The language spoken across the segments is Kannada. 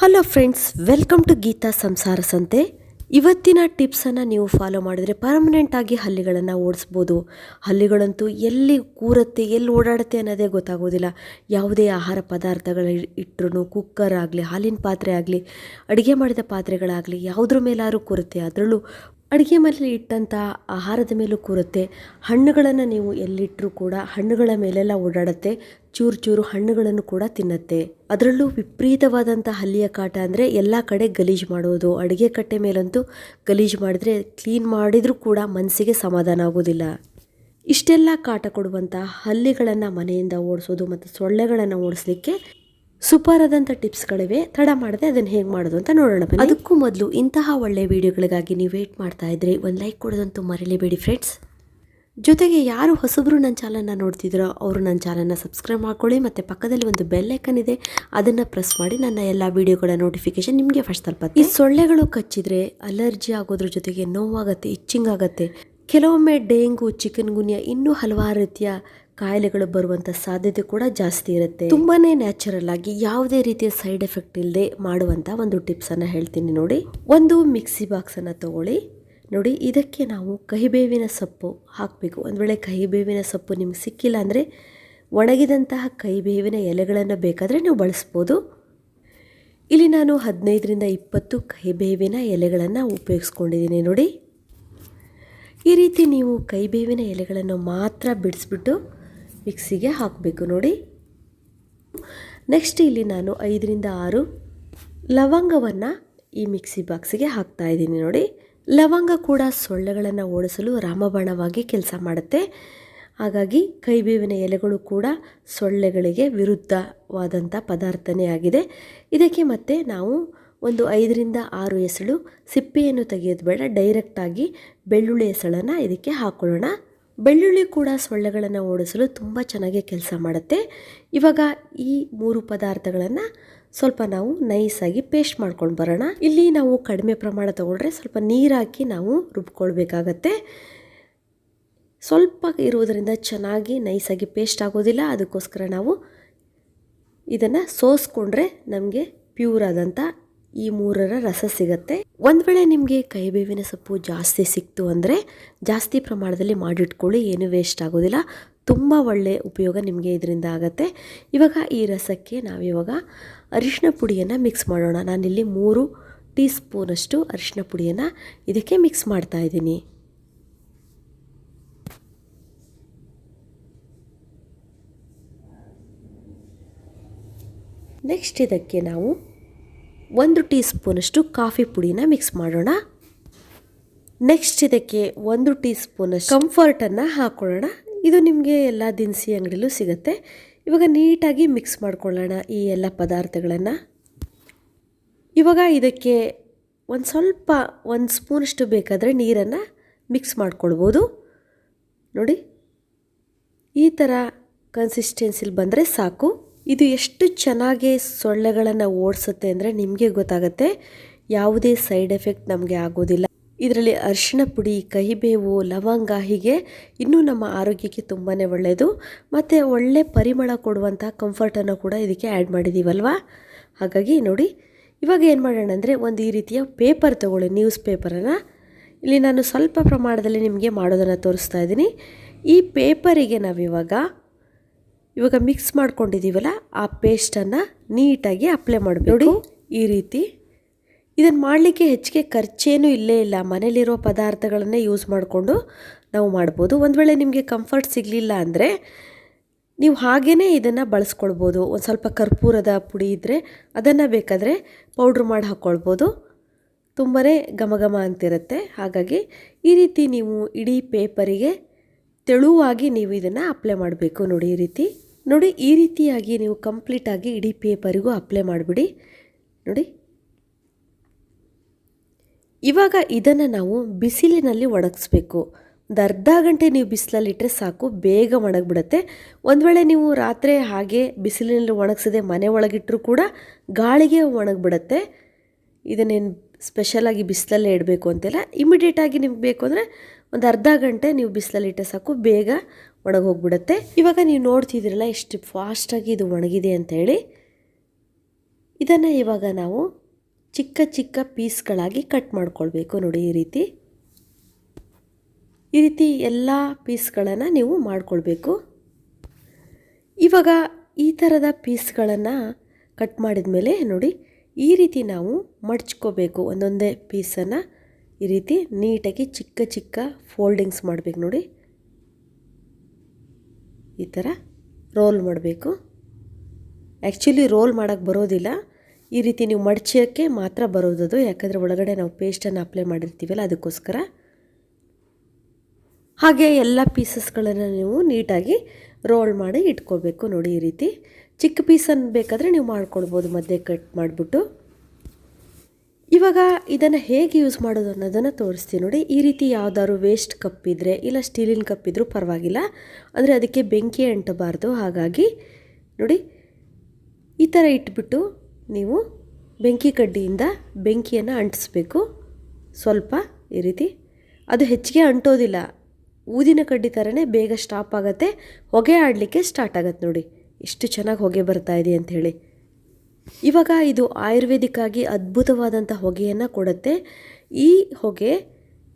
Hello friends welcome to Geetha Samsara Sante ಇವತ್ತಿನ ಟಿಪ್ಸನ್ನು ನೀವು ಫಾಲೋ ಮಾಡಿದರೆ ಪರ್ಮನೆಂಟ್ ಆಗಿ ಹಲ್ಲಿಗಳನ್ನು ಓಡಿಸ್ಬೋದು. ಹಲ್ಲಿಗಳಂತೂ ಎಲ್ಲಿ ಕೂರುತ್ತೆ, ಎಲ್ಲಿ ಓಡಾಡುತ್ತೆ ಅನ್ನೋದೇ ಗೊತ್ತಾಗೋದಿಲ್ಲ. ಯಾವುದೇ ಆಹಾರ ಪದಾರ್ಥಗಳು ಇಟ್ಟರು ಕುಕ್ಕರ್ ಆಗಲಿ, ಹಾಲಿನ ಪಾತ್ರೆ ಆಗಲಿ, ಅಡುಗೆ ಮಾಡಿದ ಪಾತ್ರೆಗಳಾಗಲಿ, ಯಾವುದ್ರ ಮೇಲಾದ್ರೂ ಕೂರುತ್ತೆ. ಅದರಲ್ಲೂ ಅಡುಗೆ ಮೇಲೆ ಇಟ್ಟಂಥ ಆಹಾರದ ಮೇಲೂ ಕೂರುತ್ತೆ. ಹಣ್ಣುಗಳನ್ನು ನೀವು ಎಲ್ಲಿಟ್ಟರೂ ಕೂಡ ಹಣ್ಣುಗಳ ಮೇಲೆಲ್ಲ ಓಡಾಡುತ್ತೆ. ಚೂರು ಚೂರು ಹಣ್ಣುಗಳನ್ನು ಕೂಡ ತಿನ್ನತ್ತೆ. ಅದರಲ್ಲೂ ವಿಪರೀತವಾದಂಥ ಹಲ್ಲಿಯ ಕಾಟ ಅಂದರೆ ಎಲ್ಲ ಕಡೆ ಗಲೀಜು ಮಾಡೋದು. ಅಡುಗೆ ಕಟ್ಟೆ ಮೇಲಂತೂ ಗಲೀಜು ಮಾಡಿದ್ರೆ ಕ್ಲೀನ್ ಮಾಡಿದರೂ ಕೂಡ ಮನಸ್ಸಿಗೆ ಸಮಾಧಾನ ಆಗೋದಿಲ್ಲ. ಇಷ್ಟೆಲ್ಲ ಕಾಟ ಕೊಡುವಂಥ ಹಲ್ಲಿಗಳನ್ನು ಮನೆಯಿಂದ ಓಡಿಸೋದು ಮತ್ತು ಸೊಳ್ಳೆಗಳನ್ನು ಓಡಿಸ್ಲಿಕ್ಕೆ ಸೂಪರ್ ಆದಂಥ ಟಿಪ್ಸ್ಗಳಿವೆ ತಡ ಮಾಡದೆ ಅದನ್ನು ಹೇಗೆ ಮಾಡೋದು ಅಂತ ನೋಡೋಣ ಅದಕ್ಕೂ ಮೊದಲು ಇಂತಹ ಒಳ್ಳೆಯ ವಿಡಿಯೋಗಳಿಗಾಗಿ ನೀವು ವೇಟ್ ಮಾಡ್ತಾ ಇದ್ರೆ. ಒಂದು ಲೈಕ್ ಕೊಡೋದಂತೂ ಮರೀಲೇಬೇಡಿ ಫ್ರೆಂಡ್ಸ್ ಜೊತೆಗೆ ಯಾರು ಹೊಸಬರು ನನ್ನ ಚಾನಲ್ನ ನೋಡ್ತಿದ್ರೋ ಅವರು ನನ್ನ ಚಾನಲ್ನ ಸಬ್ಸ್ಕ್ರೈಬ್ ಮಾಡ್ಕೊಳ್ಳಿ ಮತ್ತು ಪಕ್ಕದಲ್ಲಿ ಒಂದು ಬೆಲ್ ಇದೆ, ಅದನ್ನು ಪ್ರೆಸ್ ಮಾಡಿ ನನ್ನ ಎಲ್ಲ ವಿಡಿಯೋಗಳ ನೋಟಿಫಿಕೇಶನ್ ನಿಮಗೆ ಫಸ್ಟ್ ತಲುಪತ್ತೆ. ಈ ಸೊಳ್ಳೆಗಳು ಕಚ್ಚಿದ್ರೆ ಅಲರ್ಜಿ ಆಗೋದ್ರ ಜೊತೆಗೆ ನೋವಾಗುತ್ತೆ ಇಚ್ಚಿಂಗ್ ಆಗುತ್ತೆ. ಕೆಲವೊಮ್ಮೆ ಡೆಂಗು ಚಿಕನ್ ಗುನಿಯಾ ಇನ್ನೂ ಹಲವಾರು ರೀತಿಯ ಕಾಯಿಲೆಗಳು ಬರುವಂಥ ಸಾಧ್ಯತೆ ಕೂಡ ಜಾಸ್ತಿ ಇರುತ್ತೆ. ತುಂಬಾನೇ ನ್ಯಾಚುರಲ್ ಆಗಿ ಯಾವುದೇ ರೀತಿಯ ಸೈಡ್ ಎಫೆಕ್ಟ್ ಇಲ್ಲದೆ ಮಾಡುವಂಥ ಒಂದು ಟಿಪ್ಸನ್ನು ಹೇಳ್ತೀನಿ ನೋಡಿ. ಒಂದು ಮಿಕ್ಸಿ ಬಾಕ್ಸನ್ನು ತಗೊಳ್ಳಿ. ನೋಡಿ, ಇದಕ್ಕೆ ನಾವು ಕಹಿಬೇವಿನ ಸೊಪ್ಪು ಹಾಕಬೇಕು. ಒಂದು ವೇಳೆ ಕಹಿಬೇವಿನ ಸೊಪ್ಪು ನಿಮ್ಗೆ ಸಿಕ್ಕಿಲ್ಲ ಅಂದರೆ ಒಣಗಿದಂತಹ ಕಹಿಬೇವಿನ ಎಲೆಗಳನ್ನು ಬೇಕಾದರೆ ನೀವು ಬಳಸ್ಬೋದು. ಇಲ್ಲಿ ನಾನು ಹದಿನೈದರಿಂದ ಇಪ್ಪತ್ತು ಕಹಿಬೇವಿನ ಎಲೆಗಳನ್ನು ಉಪಯೋಗಿಸ್ಕೊಂಡಿದ್ದೀನಿ ನೋಡಿ. ಈ ರೀತಿ ನೀವು ಕೈಬೇವಿನ ಎಲೆಗಳನ್ನು ಮಾತ್ರ ಬಿಡಿಸ್ಬಿಟ್ಟು ಮಿಕ್ಸಿಗೆ ಹಾಕಬೇಕು ನೋಡಿ. ನೆಕ್ಸ್ಟ್ ಇಲ್ಲಿ ನಾನು ಐದರಿಂದ ಆರು ಲವಂಗವನ್ನು ಈ ಮಿಕ್ಸಿ ಬಾಕ್ಸಿಗೆ ಹಾಕ್ತಾ ಇದ್ದೀನಿ ನೋಡಿ. ಲವಂಗ ಕೂಡ ಸೊಳ್ಳೆಗಳನ್ನು ಓಡಿಸಲು ರಾಮಬಾಣವಾಗಿ ಕೆಲಸ ಮಾಡುತ್ತೆ. ಹಾಗಾಗಿ ಕೈಬೇವಿನ ಎಲೆಗಳು ಕೂಡ ಸೊಳ್ಳೆಗಳಿಗೆ ವಿರುದ್ಧವಾದಂಥ ಪದಾರ್ಥನೇ ಆಗಿದೆ. ಇದಕ್ಕೆ ಮತ್ತೆ ನಾವು ಒಂದು ಐದರಿಂದ ಆರು ಎಸಳು ಸಿಪ್ಪೆಯನ್ನು ತೆಗೆಯೋದು ಬೇಡ. ಡೈರೆಕ್ಟಾಗಿ ಬೆಳ್ಳುಳ್ಳಿ ಎಸಳನ್ನು ಇದಕ್ಕೆ ಹಾಕೊಳ್ಳೋಣ. ಬೆಳ್ಳುಳ್ಳಿ ಕೂಡ ಸೊಳ್ಳೆಗಳನ್ನು ಓಡಿಸಲು ತುಂಬ ಚೆನ್ನಾಗಿ ಕೆಲಸ ಮಾಡುತ್ತೆ. ಇವಾಗ ಈ ಮೂರು ಪದಾರ್ಥಗಳನ್ನು ಸ್ವಲ್ಪ ನಾವು ನೈಸಾಗಿ ಪೇಸ್ಟ್ ಮಾಡ್ಕೊಂಡು ಬರೋಣ. ಇಲ್ಲಿ ನಾವು ಕಡಿಮೆ ಪ್ರಮಾಣ ತಗೊಂಡ್ರೆ ಸ್ವಲ್ಪ ನೀರಾಕಿ ನಾವು ರುಬ್ಕೊಳ್ಬೇಕಾಗತ್ತೆ. ಸ್ವಲ್ಪ ಇರುವುದರಿಂದ ಚೆನ್ನಾಗಿ ನೈಸಾಗಿ ಪೇಸ್ಟ್ ಆಗೋದಿಲ್ಲ. ಅದಕ್ಕೋಸ್ಕರ ನಾವು ಇದನ್ನು ಸೋಸ್ಕೊಂಡ್ರೆ ನಮಗೆ ಪ್ಯೂರ್ ಆದಂಥ ಈ ಮೂರರ ರಸ ಸಿಗತ್ತೆ. ಒಂದು ವೇಳೆ ನಿಮಗೆ ಕೈಬೇವಿನ ಸೊಪ್ಪು ಜಾಸ್ತಿ ಸಿಕ್ತು ಅಂದರೆ ಜಾಸ್ತಿ ಪ್ರಮಾಣದಲ್ಲಿ ಮಾಡಿಟ್ಕೊಳ್ಳಿ, ಏನು ವೇಸ್ಟ್ ಆಗೋದಿಲ್ಲ. ತುಂಬ ಒಳ್ಳೆಯ ಉಪಯೋಗ ನಿಮಗೆ ಇದರಿಂದ ಆಗುತ್ತೆ. ಇವಾಗ ಈ ರಸಕ್ಕೆ ನಾವಿವಾಗ ಅರಿಶಿನ ಪುಡಿಯನ್ನು ಮಿಕ್ಸ್ ಮಾಡೋಣ. ನಾನಿಲ್ಲಿ ಮೂರು ಟೀ ಸ್ಪೂನಷ್ಟು ಅರಿಶಿನ ಪುಡಿಯನ್ನು ಇದಕ್ಕೆ ಮಿಕ್ಸ್ ಮಾಡ್ತಾ ಇದ್ದೀನಿ. ನೆಕ್ಸ್ಟ್ ಇದಕ್ಕೆ ನಾವು ಒಂದು ಟೀ ಸ್ಪೂನಷ್ಟು ಕಾಫಿ ಪುಡಿನ ಮಿಕ್ಸ್ ಮಾಡೋಣ. ನೆಕ್ಸ್ಟ್ ಇದಕ್ಕೆ ಒಂದು ಟೀ ಸ್ಪೂನಷ್ಟು ಕಂಫರ್ಟನ್ನು ಹಾಕೊಳ್ಳೋಣ. ಇದು ನಿಮಗೆ ಎಲ್ಲ ದಿನಸಿ ಅಂಗಡಿಲೂ ಸಿಗುತ್ತೆ. ಇವಾಗ ನೀಟಾಗಿ ಮಿಕ್ಸ್ ಮಾಡ್ಕೊಳ್ಳೋಣ ಈ ಎಲ್ಲ ಪದಾರ್ಥಗಳನ್ನು. ಇವಾಗ ಇದಕ್ಕೆ ಒಂದು ಸ್ವಲ್ಪ, ಒಂದು ಸ್ಪೂನಷ್ಟು ಬೇಕಾದರೆ ನೀರನ್ನು ಮಿಕ್ಸ್ ಮಾಡ್ಕೊಳ್ಬೋದು. ನೋಡಿ, ಈ ಥರ ಕನ್ಸಿಸ್ಟೆನ್ಸಿಲಿ ಬಂದರೆ ಸಾಕು. ಇದು ಎಷ್ಟು ಚೆನ್ನಾಗಿ ಸೊಳ್ಳೆಗಳನ್ನು ಓಡಿಸುತ್ತೆ ಅಂದರೆ ನಿಮಗೆ ಗೊತ್ತಾಗುತ್ತೆ. ಯಾವುದೇ ಸೈಡ್ ಎಫೆಕ್ಟ್ ನಮಗೆ ಆಗೋದಿಲ್ಲ. ಇದರಲ್ಲಿ ಅರಿಶಿಣ ಪುಡಿ, ಕಹಿಬೇವು, ಲವಂಗ ಹೀಗೆ ಇನ್ನೂ ನಮ್ಮ ಆರೋಗ್ಯಕ್ಕೆ ತುಂಬಾ ಒಳ್ಳೆಯದು ಮತ್ತು ಒಳ್ಳೆ ಪರಿಮಳ ಕೊಡುವಂಥ ಕಂಫರ್ಟನ್ನು ಕೂಡ ಇದಕ್ಕೆ ಆ್ಯಡ್ ಮಾಡಿದ್ದೀವಲ್ವಾ ಹಾಗಾಗಿ ನೋಡಿ, ಇವಾಗ ಏನು ಮಾಡೋಣ ಅಂದರೆ ಒಂದು ಈ ರೀತಿಯ ಪೇಪರ್ ತೊಗೊಳ್ಳಿ ನ್ಯೂಸ್ ಪೇಪರನ್ನು ಇಲ್ಲಿ ನಾನು ಸ್ವಲ್ಪ ಪ್ರಮಾಣದಲ್ಲಿ ನಿಮಗೆ ಮಾಡೋದನ್ನು ತೋರಿಸ್ತಾ ಇದ್ದೀನಿ. ಈ ಪೇಪರಿಗೆ ನಾವಿವಾಗ ಇವಾಗ ಮಿಕ್ಸ್ ಮಾಡ್ಕೊಂಡಿದ್ದೀವಲ್ಲ ಆ ಪೇಸ್ಟನ್ನು ನೀಟಾಗಿ ಅಪ್ಲೈ ಮಾಡಬೇಕು. ನೋಡಿ, ಈ ರೀತಿ. ಇದನ್ನು ಮಾಡಲಿಕ್ಕೆ ಹೆಚ್ಚಿಗೆ ಖರ್ಚೇನೂ ಇಲ್ಲೇ ಇಲ್ಲ. ಮನೇಲಿರೋ ಪದಾರ್ಥಗಳನ್ನೇ ಯೂಸ್ ಮಾಡಿಕೊಂಡು ನಾವು ಮಾಡ್ಬೋದು. ಒಂದು ವೇಳೆ ನಿಮಗೆ ಕಂಫರ್ಟ್ ಸಿಗಲಿಲ್ಲ ಅಂದರೆ ನೀವು ಹಾಗೇ ಇದನ್ನು ಬಳಸ್ಕೊಳ್ಬೋದು. ಒಂದು ಸ್ವಲ್ಪ ಕರ್ಪೂರದ ಪುಡಿ ಇದ್ದರೆ ಅದನ್ನು ಬೇಕಾದರೆ ಪೌಡ್ರ್ ಮಾಡಿ ಹಾಕ್ಕೊಳ್ಬೋದು ತುಂಬಾ ಘಮ ಘಮ ಅಂತಿರುತ್ತೆ. ಹಾಗಾಗಿ ಈ ರೀತಿ ನೀವು ಇಡೀ ಪೇಪರಿಗೆ ತೆಳುವಾಗಿ ನೀವು ಇದನ್ನು ಅಪ್ಲೈ ಮಾಡಬೇಕು. ನೋಡಿ, ಈ ರೀತಿ. ನೋಡಿ, ಈ ರೀತಿಯಾಗಿ ನೀವು ಕಂಪ್ಲೀಟಾಗಿ ಇಡೀ ಪೇಪರಿಗೂ ಅಪ್ಲೈ ಮಾಡಿಬಿಡಿ. ನೋಡಿ. ಇವಾಗ ಇದನ್ನು ನಾವು ಬಿಸಿಲಿನಲ್ಲಿ ಒಣಗಿಸ್ಬೇಕು. ಒಂದು ಅರ್ಧ ಗಂಟೆ ನೀವು ಬಿಸಿಲಲ್ಲಿಟ್ಟರೆ ಸಾಕು, ಬೇಗ ಒಣಗಿಬಿಡುತ್ತೆ. ಒಂದು ವೇಳೆ ನೀವು ರಾತ್ರಿ ಹಾಗೆ ಬಿಸಿಲಿನಲ್ಲಿ ಒಣಗಿಸದೆ ಮನೆ ಒಳಗಿಟ್ಟರೂ ಕೂಡ ಗಾಳಿಗೆ ಒಣಗಿಬಿಡುತ್ತೆ. ಇದನ್ನೇನು ಸ್ಪೆಷಲಾಗಿ ಬಿಸಿಲಲ್ಲೇ ಇಡಬೇಕು ಅಂತಿಲ್ಲ ಇಮಿಡಿಯೇಟಾಗಿ ನಿಮ್ಗೆ ಬೇಕು ಅಂದರೆ ಒಂದು ಅರ್ಧ ಗಂಟೆ ನೀವು ಬಿಸಿಲಲ್ಲಿಟ್ಟೆ ಸಾಕು, ಬೇಗ ಒಣಗೋಗ್ಬಿಡುತ್ತೆ. ಇವಾಗ ನೀವು ನೋಡ್ತಿದ್ದೀರಲ್ಲ ಎಷ್ಟು ಫಾಸ್ಟಾಗಿ ಇದು ಒಣಗಿದೆ ಅಂತ ಹೇಳಿ. ಇದನ್ನು ಇವಾಗ ನಾವು ಚಿಕ್ಕ ಚಿಕ್ಕ ಪೀಸ್ಗಳಾಗಿ ಕಟ್ ಮಾಡ್ಕೊಳ್ಬೇಕು ನೋಡಿ ಈ ರೀತಿ. ಈ ರೀತಿ ಎಲ್ಲ ಪೀಸ್ಗಳನ್ನು ನೀವು ಮಾಡಿಕೊಳ್ಬೇಕು. ಇವಾಗ ಈ ಥರದ ಪೀಸ್ಗಳನ್ನು ಕಟ್ ಮಾಡಿದ ಮೇಲೆ ನೋಡಿ ಈ ರೀತಿ ನಾವು ಮಡ್ಚ್ಕೋಬೇಕು. ಒಂದೊಂದೇ ಪೀಸನ್ನು ಈ ರೀತಿ ನೀಟಾಗಿ ಚಿಕ್ಕ ಚಿಕ್ಕ ಫೋಲ್ಡಿಂಗ್ಸ್ ಮಾಡಬೇಕು ನೋಡಿ. ಈ ಥರ ರೋಲ್ ಮಾಡಬೇಕು. ಆ್ಯಕ್ಚುಲಿ ರೋಲ್ ಮಾಡೋಕ್ಕೆ ಬರೋದಿಲ್ಲ. ಈ ರೀತಿ ನೀವು ಮಡ್ಚೋಕ್ಕೆ ಮಾತ್ರ ಬರೋದದು. ಯಾಕಂದರೆ ಒಳಗಡೆ ನಾವು ಪೇಸ್ಟನ್ನು ಅಪ್ಲೈ ಮಾಡಿರ್ತೀವಲ್ಲ, ಅದಕ್ಕೋಸ್ಕರ. ಹಾಗೆ ಎಲ್ಲ ಪೀಸಸ್ಗಳನ್ನು ನೀವು ನೀಟಾಗಿ ರೋಲ್ ಮಾಡಿ ಇಟ್ಕೋಬೇಕು ನೋಡಿ ಈ ರೀತಿ. ಚಿಕ್ಕ ಪೀಸನ್ನು ಬೇಕಾದರೆ ನೀವು ಮಾಡ್ಕೊಳ್ಬೋದು, ಮಧ್ಯೆ ಕಟ್ ಮಾಡಿಬಿಟ್ಟು. ಇವಾಗ ಇದನ್ನು ಹೇಗೆ ಯೂಸ್ ಮಾಡೋದು ಅನ್ನೋದನ್ನು ತೋರಿಸ್ತೀನಿ ನೋಡಿ. ಈ ರೀತಿ ಯಾವ್ದಾದ್ರು ವೇಸ್ಟ್ ಕಪ್ ಇದ್ದರೆ ಇಲ್ಲ ಸ್ಟೀಲಿನ ಕಪ್ ಇದ್ದರೂ ಪರವಾಗಿಲ್ಲ. ಅಂದರೆ ಅದಕ್ಕೆ ಬೆಂಕಿ ಅಂಟಬಾರ್ದು, ಹಾಗಾಗಿ ನೋಡಿ. ಈ ಥರ ಇಟ್ಬಿಟ್ಟು ನೀವು ಬೆಂಕಿ ಕಡ್ಡಿಯಿಂದ ಬೆಂಕಿಯನ್ನು ಅಂಟಿಸ್ಬೇಕು. ಸ್ವಲ್ಪ ಈ ರೀತಿ. ಅದು ಹೆಚ್ಚಿಗೆ ಅಂಟೋದಿಲ್ಲ. ಊದಿನ ಕಡ್ಡಿ ಥರನೇ ಬೇಗ ಸ್ಟಾಪ್ ಆಗುತ್ತೆ. ಹೊಗೆ ಆಡಲಿಕ್ಕೆ ಸ್ಟಾರ್ಟ್ ಆಗತ್ತೆ ನೋಡಿ. ಎಷ್ಟು ಚೆನ್ನಾಗಿ ಹೊಗೆ ಬರ್ತಾ ಇದೆ ಅಂತ ಹೇಳಿ. ಇವಾಗ ಇದು ಆಯುರ್ವೇದಿಕ್ ಆಗಿ ಅದ್ಭುತವಾದಂಥ ಹೊಗೆಯನ್ನು ಕೊಡುತ್ತೆ. ಈ ಹೊಗೆ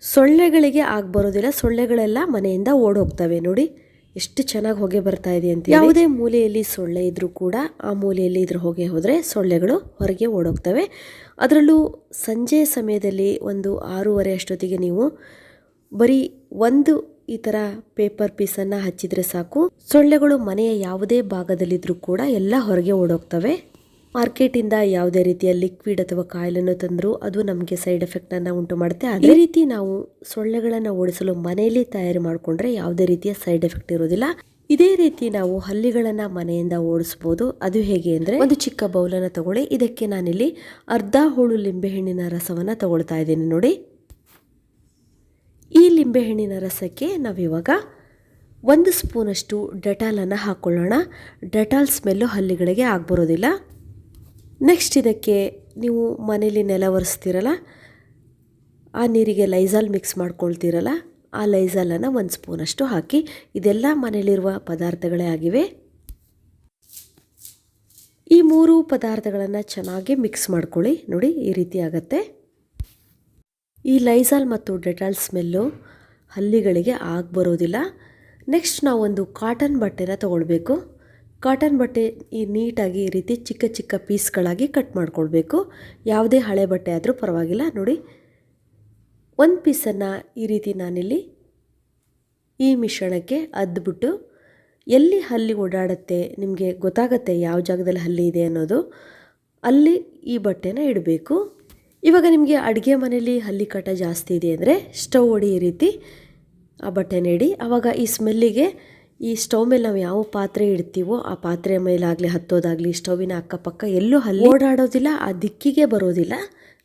ಸೊಳ್ಳೆಗಳಿಗೆ ಆಗಿ ಬರೋದಿಲ್ಲ. ಸೊಳ್ಳೆಗಳೆಲ್ಲ ಮನೆಯಿಂದ ಓಡೋಗ್ತವೆ ನೋಡಿ. ಎಷ್ಟು ಚೆನ್ನಾಗಿ ಹೊಗೆ ಬರ್ತಾ ಇದೆ ಅಂತ ಯಾವುದೇ ಮೂಲೆಯಲ್ಲಿ ಸೊಳ್ಳೆ ಇದ್ದರೂ ಕೂಡ ಆ ಮೂಲೆಯಲ್ಲಿ ಇದ್ರ ಹೊಗೆ ಹೋದರೆ ಸೊಳ್ಳೆಗಳು ಹೊರಗೆ ಓಡೋಗ್ತವೆ. ಅದರಲ್ಲೂ ಸಂಜೆ ಸಮಯದಲ್ಲಿ ಒಂದು ಆರೂವರೆ ಅಷ್ಟೊತ್ತಿಗೆ ನೀವು ಬರೀ ಒಂದು ಈ ಥರ ಪೇಪರ್ ಪೀಸನ್ನು ಹಚ್ಚಿದರೆ ಸಾಕು. ಸೊಳ್ಳೆಗಳು ಮನೆಯ ಯಾವುದೇ ಭಾಗದಲ್ಲಿದ್ದರೂ ಕೂಡ ಎಲ್ಲ ಹೊರಗೆ ಓಡೋಗ್ತವೆ. ಮಾರ್ಕೆಟಿಂದ ಯಾವುದೇ ರೀತಿಯ ಲಿಕ್ವಿಡ್ ಅಥವಾ ಕಾಯಿಲನ್ನು ತಂದರೂ ಅದು ನಮಗೆ ಸೈಡ್ ಎಫೆಕ್ಟನ್ನು ಉಂಟು ಮಾಡುತ್ತೆ. ಅದೇ ರೀತಿ ನಾವು ಸೊಳ್ಳೆಗಳನ್ನು ಓಡಿಸಲು ಮನೆಯಲ್ಲಿ ತಯಾರು ಮಾಡಿಕೊಂಡ್ರೆ ಯಾವುದೇ ರೀತಿಯ ಸೈಡ್ ಎಫೆಕ್ಟ್ ಇರೋದಿಲ್ಲ ಇದೇ ರೀತಿ ನಾವು ಹಲ್ಲಿಗಳನ್ನು ಮನೆಯಿಂದ ಓಡಿಸ್ಬೋದು. ಅದು ಹೇಗೆ ಅಂದರೆ ಒಂದು ಚಿಕ್ಕ ಬೌಲನ್ನು ತಗೊಳ್ಳಿ. ಇದಕ್ಕೆ ನಾನಿಲ್ಲಿ ಅರ್ಧ ಹೋಳು ಲಿಂಬೆಹಣ್ಣಿನ ರಸವನ್ನು ತಗೊಳ್ತಾ ಇದ್ದೀನಿ ನೋಡಿ. ಈ ಲಿಂಬೆಹಣ್ಣಿನ ರಸಕ್ಕೆ ನಾವಿವಾಗ ಒಂದು ಸ್ಪೂನಷ್ಟು ಡೆಟಾಲನ್ನು ಹಾಕ್ಕೊಳ್ಳೋಣ ಡೆಟಾಲ್ ಸ್ಮೆಲ್ಲು ಹಲ್ಲಿಗಳಿಗೆ ಆಗ್ಬರೋದಿಲ್ಲ. ನೆಕ್ಸ್ಟ್ ಇದಕ್ಕೆ ನೀವು ಮನೇಲಿ ನೆಲ ಒರೆಸ್ತೀರಲ್ಲ, ಆ ನೀರಿಗೆ ಲೈಸಾಲ್ ಮಿಕ್ಸ್ ಮಾಡ್ಕೊಳ್ತೀರಲ್ಲ, ಆ ಲೈಸಾಲನ್ನು ಒಂದು ಸ್ಪೂನಷ್ಟು ಹಾಕಿ. ಇದೆಲ್ಲ ಮನೇಲಿರುವ ಪದಾರ್ಥಗಳೇ ಆಗಿವೆ. ಈ ಮೂರು ಪದಾರ್ಥಗಳನ್ನು ಚೆನ್ನಾಗಿ ಮಿಕ್ಸ್ ಮಾಡ್ಕೊಳ್ಳಿ. ನೋಡಿ, ಈ ರೀತಿ ಆಗತ್ತೆ. ಈ ಲೈಸಾಲ್ ಮತ್ತು ಡೆಟಾಲ್ ಸ್ಮೆಲ್ಲು ಹಲ್ಲಿಗಳಿಗೆ ಆಗಿ ಬರೋದಿಲ್ಲ. ನೆಕ್ಸ್ಟ್ ನಾವೊಂದು ಕಾಟನ್ ಬಟ್ಟೆನ ತೊಗೊಳ್ಬೇಕು. ಕಾಟನ್ ಬಟ್ಟೆ ಈ ನೀಟಾಗಿ ಈ ರೀತಿ ಚಿಕ್ಕ ಚಿಕ್ಕ ಪೀಸ್ಗಳಾಗಿ ಕಟ್ ಮಾಡ್ಕೊಳ್ಬೇಕು. ಯಾವುದೇ ಹಳೆ ಬಟ್ಟೆ ಆದರೂ ಪರವಾಗಿಲ್ಲ. ನೋಡಿ, ಒಂದು ಪೀಸನ್ನು ಈ ರೀತಿ ನಾನಿಲ್ಲಿ ಈ ಮಿಶ್ರಣಕ್ಕೆ ಅದ್ಬಿಟ್ಟು ಎಲ್ಲಿ ಹಲ್ಲಿ ಓಡಾಡುತ್ತೆ ನಿಮಗೆ ಗೊತ್ತಾಗತ್ತೆ ಯಾವ ಜಾಗದಲ್ಲಿ ಹಲ್ಲಿ ಇದೆ ಅನ್ನೋದು. ಅಲ್ಲಿ ಈ ಬಟ್ಟೆನ ಇಡಬೇಕು. ಇವಾಗ ನಿಮಗೆ ಅಡುಗೆ ಮನೆಯಲ್ಲಿ ಹಲ್ಲಿ ಕಟ ಜಾಸ್ತಿ ಇದೆ ಅಂದರೆ ಸ್ಟವ್ ಹೊಡಿ ಈ ರೀತಿ ಆ ಬಟ್ಟೆ ಇಡಿ. ಆವಾಗ ಈ ಸ್ಮೆಲ್ಲಿಗೆ ಈ ಸ್ಟವ್ ಮೇಲೆ ನಾವು ಯಾವ ಪಾತ್ರೆ ಇಡ್ತೀವೋ ಆ ಪಾತ್ರೆ ಮೇಲಾಗಲಿ ಹತ್ತೋದಾಗಲಿ ಸ್ಟೌವಿನ ಅಕ್ಕಪಕ್ಕ ಎಲ್ಲೂ ಹಲ್ಲಿ ಓಡಾಡೋದಿಲ್ಲ, ಆ ದಿಕ್ಕಿಗೆ ಬರೋದಿಲ್ಲ.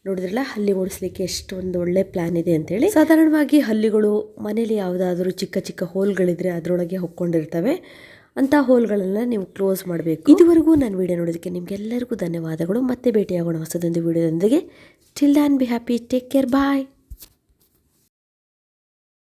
ನೋಡಿದ್ರಲ್ಲ, ಹಲ್ಲಿ ಓಡಿಸ್ಲಿಕ್ಕೆ ಎಷ್ಟೊಂದು ಒಳ್ಳೆ ಪ್ಲಾನ್ ಇದೆ ಅಂತೇಳಿ. ಸಾಧಾರಣವಾಗಿ ಹಲ್ಲಿಗಳು ಮನೇಲಿ ಯಾವುದಾದ್ರೂ ಚಿಕ್ಕ ಚಿಕ್ಕ ಹೋಲ್ಗಳಿದ್ರೆ ಅದರೊಳಗೆ ಹೊಕ್ಕೊಂಡಿರ್ತವೆ. ಅಂಥ ಹೋಲ್ಗಳನ್ನ ನೀವು ಕ್ಲೋಸ್ ಮಾಡಬೇಕು. ಇದುವರೆಗೂ ನಾನು ವಿಡಿಯೋ ನೋಡೋದಕ್ಕೆ ನಿಮಗೆಲ್ಲರಿಗೂ ಧನ್ಯವಾದಗಳು. ಮತ್ತೆ ಭೇಟಿಯಾಗೋಣ ಹೊಸದೊಂದು ವಿಡಿಯೋದೊಂದಿಗೆ till then be happy take care bye